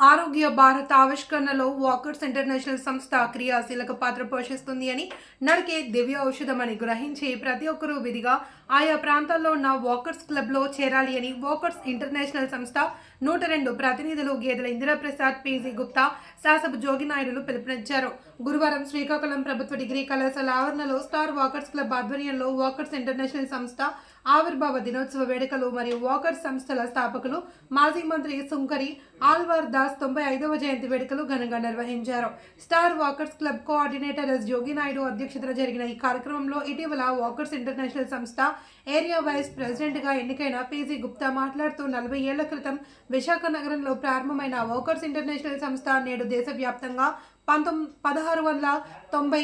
ఆరోగ్య Bharat ఆవిష్కరణలో walkers international సంస్థ క్రియాశీలక పాత్ర పోషిస్తుంది అని నడికే దివ్య ఔషధం అని గ్రహించి ప్రతి ఒక్కరూ విధిగా ఆయా ప్రాంతాల్లో ఉన్న వాకర్స్ క్లబ్లో చేరాలి అని వాకర్స్ ఇంటర్నేషనల్ సంస్థ నూట రెండు ప్రతినిధులు గేదెల ఇందిరాప్రసాద్ పీజీ గుప్తా శాసపు జోగినాయుడులు పిలుపునిచ్చారు. గురువారం శ్రీకాకుళం ప్రభుత్వ డిగ్రీ కళాశాల ఆవరణలో స్టార్ వాకర్స్ క్లబ్ ఆధ్వర్యంలో వాకర్స్ ఇంటర్నేషనల్ సంస్థ ఆవిర్భావ దినోత్సవ వేడుకలు మరియు వాకర్స్ సంస్థల స్థాపకులు మాజీ మంత్రి సుంకరి ఆల్వార్ దాస్ తొంభై ఐదవ జయంతి వేడుకలు ఘనంగా నిర్వహించారు. Star Walkers Club coordinator S Jogi Naidu అధ్యక్షతన జరిగిన ఈ కార్యక్రమంలో ఇటీవల వాకర్స్ ఇంటర్నేషనల్ సంస్థ ఏరియా వైస్ ప్రెసిడెంట్గా ఎన్నికైన పీజీ గుప్తా మాట్లాడుతూ నలభై ఏళ్ళ క్రితం విశాఖ నగరంలో ప్రారంభమైన వాకర్స్ ఇంటర్నేషనల్ సంస్థ నేడు దేశవ్యాప్తంగా పంతొమ్మిది పదహారు వందల తొంభై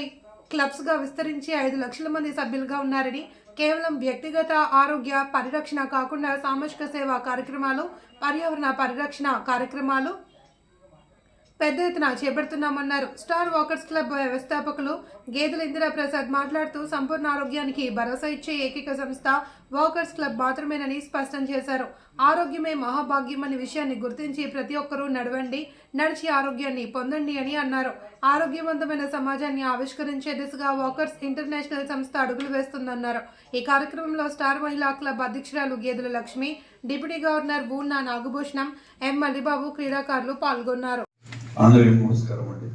క్లబ్స్గా విస్తరించి ఐదు లక్షల మంది సభ్యులుగా ఉన్నారని కేవలం వ్యక్తిగత ఆరోగ్య పరిరక్షణ కాకుండా సామాజిక సేవా కార్యక్రమాలు పర్యావరణ పరిరక్షణ కార్యక్రమాలు పెద్ద ఎత్తున చేపడుతున్నామన్నారు. స్టార్ వాకర్స్ క్లబ్ వ్యవస్థాపకులు గేదెల ఇందిరాప్రసాద్ మాట్లాడుతూ సంపూర్ణ ఆరోగ్యానికి భరోసా ఇచ్చే ఏకైక సంస్థ వాకర్స్ క్లబ్ మాత్రమేనని స్పష్టం చేశారు. ఆరోగ్యమే మహాభాగ్యం అనే విషయాన్ని గుర్తించి ప్రతి ఒక్కరూ నడవండి నడిచి ఆరోగ్యాన్ని పొందండి అని అన్నారు. ఆరోగ్యవంతమైన సమాజాన్ని ఆవిష్కరించే దిశగా వాకర్స్ ఇంటర్నేషనల్ సంస్థ అడుగులు వేస్తుందన్నారు. ఈ కార్యక్రమంలో స్టార్ మహిళా క్లబ్ అధ్యక్షురాలు Gedela Lakshmi deputy governor Boonna Nagabhushanam M Mallibabu క్రీడాకారులు పాల్గొన్నారు. అందరికీ నమస్కారం అండి.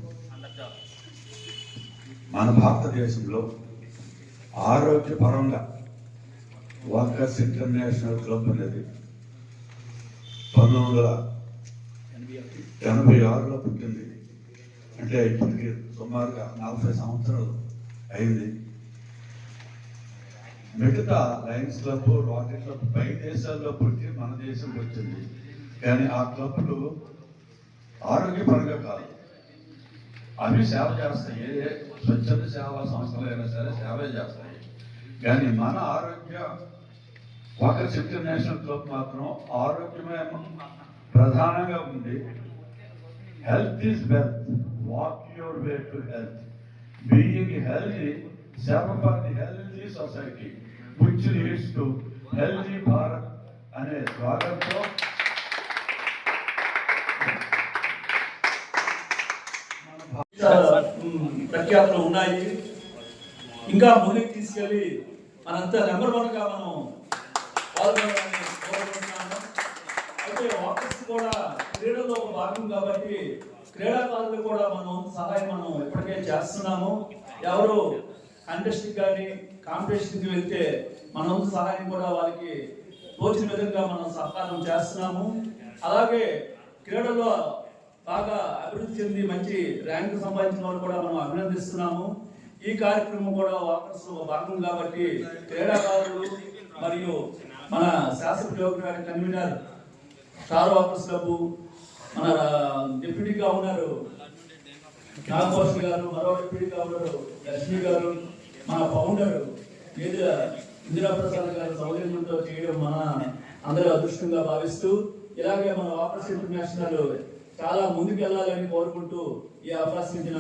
మన భారతదేశంలో ఆరోగ్యపరంగా వాకర్స్ ఇంటర్నేషనల్ క్లబ్ అనేది పంతొమ్మిది వందల ఎనభై ఆరులో పుట్టింది. అంటే ఇప్పటికి సుమారుగా నలభై సంవత్సరాలు అయింది. మిగతా లయన్స్ క్లబ్ రాకెట్ క్లబ్ పై దేశాల్లో పుట్టి మన దేశంకి వచ్చింది. కానీ ఆ క్లబ్లు ఆరోగ్యపరంగా కాదు. అవి సేవ చేస్తాయి. ఏ స్వచ్ఛంద సేవా సంస్థలు అయినా సరే సేవే చేస్తాయి. కానీ మన ఆరోగ్య వాకర్స్ ఇంటర్నేషనల్ క్లబ్ మాత్రం ఆరోగ్యమే ప్రధానంగా ఉంది. Health is wealth walk your way to health being healthy seva for the healthy society which leads to healthy Bharat అనే స్వాగతంతో ప్రఖ్యాతులు ఉన్నాయి. ఇంకా ముందుకు తీసుకెళ్ళి మనంతా నెంబర్ వన్గా మనం పాల్గొనాలని అయితే వాకర్స్ కూడా క్రీడలో ఒక భాగం కాబట్టి క్రీడాకారులు కూడా మనం సహాయం మనం ఇప్పటికే చేస్తున్నాము. ఎవరు కంటెస్ట్కి కానీ కాంపిటీషన్కి వెళ్తే మన సహాయం కూడా వాళ్ళకి తోచిన విధంగా మనం సహకారం చేస్తున్నాము. అలాగే క్రీడలో బాగా అభివృద్ధి చెంది మంచి ర్యాంకు సంపాదించిన వాళ్ళు కూడా మనం అభినందిస్తున్నాము. ఈ కార్యక్రమం కూడా వాకర్స్ భాగం కాబట్టి క్రీడాకారులు మరియు మన శాసనసభ్యులు గారి కన్వీనర్ స్టార్ వాకర్స్ క్లబ్ మన డిప్యూటీ ఉన్నారు నాగభూషణ్ గారు మరో డిప్యూటీ ఉన్నారు లక్ష్మి గారు మన ఫౌండర్ ఇందిరా ఇందిరాప్రసాద్ గారు సౌజన్యంతో చేయడం మన అందరూ అదృష్టంగా భావిస్తూ ఇలాగే మన వాకర్స్ ఇంటర్నేషనల్ చాలా ముందుకు వెళ్ళాలని కోరుకుంటూ ఈ అవకాశం ఇచ్చిన